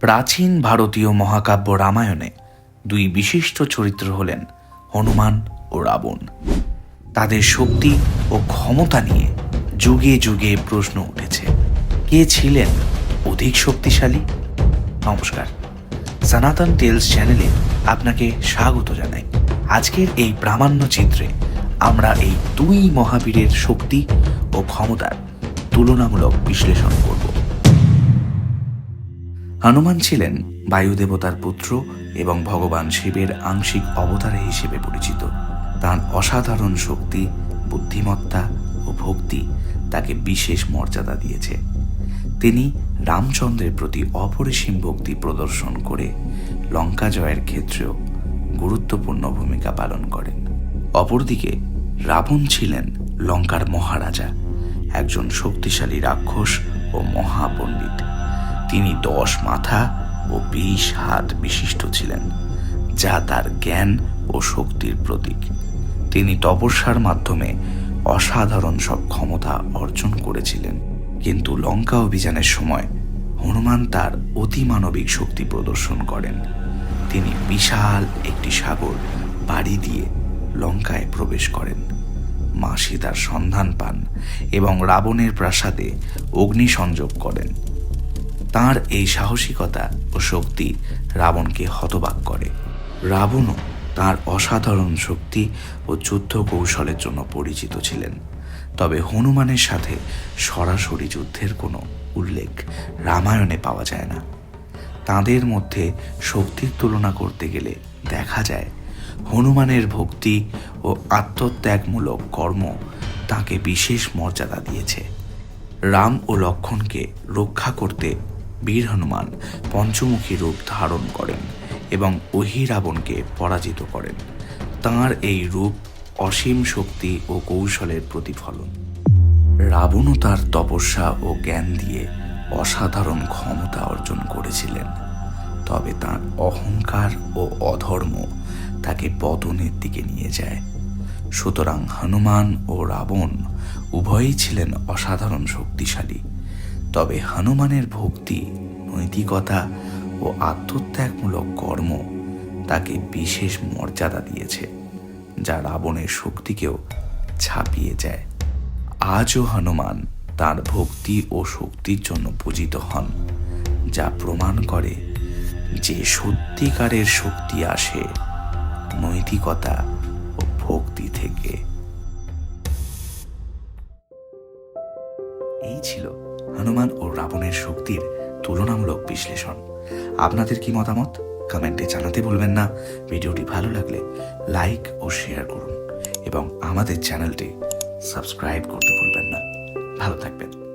প্রাচীন ভারতীয় মহাকাব্য রামায়ণে দুই বিশিষ্ট চরিত্র হলেন হনুমান ও রাবণ। তাদের শক্তি ও ক্ষমতা নিয়ে যুগে যুগে প্রশ্ন উঠেছে। কে ছিলেন অধিক শক্তিশালী? নমস্কার। সনাতন টেলস চ্যানেলে আপনাকে স্বাগত জানাই। আজকের এই প্রামাণ্য চিত্রে আমরা এই দুই মহাবীরের শক্তি ও ক্ষমতার তুলনামূলক বিশ্লেষণ করব। হনুমান ছিলেন বায়ুদেবতার পুত্র এবং ভগবান শিবের আংশিক অবতার হিসেবে পরিচিত। তার অসাধারণ শক্তি, বুদ্ধিমত্তা ও ভক্তি তাকে বিশেষ মর্যাদা দিয়েছে। তিনি রামচন্দ্রের প্রতি অপরিসীম ভক্তি প্রদর্শন করে লঙ্কা জয়ের ক্ষেত্রেও গুরুত্বপূর্ণ ভূমিকা পালন করেন। অপরদিকে রাবণ ছিলেন লঙ্কার মহারাজা, একজন শক্তিশালী রাক্ষস ও মহাপণ্ডিত। তিনি দশ মাথা ও বিশ হাত বিশিষ্ট ছিলেন, যা তার জ্ঞান ও শক্তির প্রতীক। তিনি তপস্যার মাধ্যমে অসাধারণ সব ক্ষমতা অর্জন করেছিলেন। কিন্তু লঙ্কা অভিযানের সময় হনুমান তার অতিমানবিক শক্তি প্রদর্শন করেন। তিনি বিশাল একটি সাগর বাড়ি দিয়ে লঙ্কায় প্রবেশ করেন। মা সীতার সন্ধান পান এবং রাবণের প্রাসাদে অগ্নিসংযোগ করেন। তার এই সাহসিকতা ও শক্তি রাবণকে হতবাক করে। রাবণও তার অসাধারণ শক্তি ও যুদ্ধ কৌশলের জন্য পরিচিত ছিলেন। তবে হনুমানের সাথে সরাসরি যুদ্ধের কোনো উল্লেখ রামায়ণে পাওয়া যায় না। তাঁদের মধ্যে শক্তির তুলনা করতে গেলে দেখা যায়, হনুমানের ভক্তি ও আত্মত্যাগমূলক কর্ম তাকে বিশেষ মর্যাদা দিয়েছে। রাম ও লক্ষণকে রক্ষা করতে বীর হনুমান পঞ্চমুখী রূপ ধারণ করেন এবং অহিরাবণকে পরাজিত করেন। তাঁর এই রূপ অসীম শক্তি ও কৌশলের প্রতিফলন। রাবণও তার তপস্যা ও জ্ঞান দিয়ে অসাধারণ ক্ষমতা অর্জন করেছিলেন। তবে তার অহংকার ও অধর্ম তাকে পতনের দিকে নিয়ে যায়। সুতরাং হনুমান ও রাবণ উভয়ই ছিলেন অসাধারণ শক্তিশালী। তবে হনুমানের ভক্তি, নৈতিকতা ও আত্মত্যাগমূলক কর্ম তাকে বিশেষ মর্যাদা দিয়েছে, যা রাবণের শক্তিকেও ছাপিয়ে যায়। আজও হনুমান তার ভক্তি ও শক্তির জন্য পূজিত হন, যা প্রমাণ করে যে সত্যিকারের শক্তি আসে নৈতিকতা ও ভক্তি থেকে। এই ছিল হনুমান ও রাবণের শক্তির তুলনামূলক বিশ্লেষণ। আপনাদের কি মতামত? কমেন্টে জানাতে বলবেন না। ভিডিওটি ভালো লাগলে লাইক ও শেয়ার করুন এবং আমাদের চ্যানেলটি সাবস্ক্রাইব করতে ভুলবেন না। ভালো থাকবেন।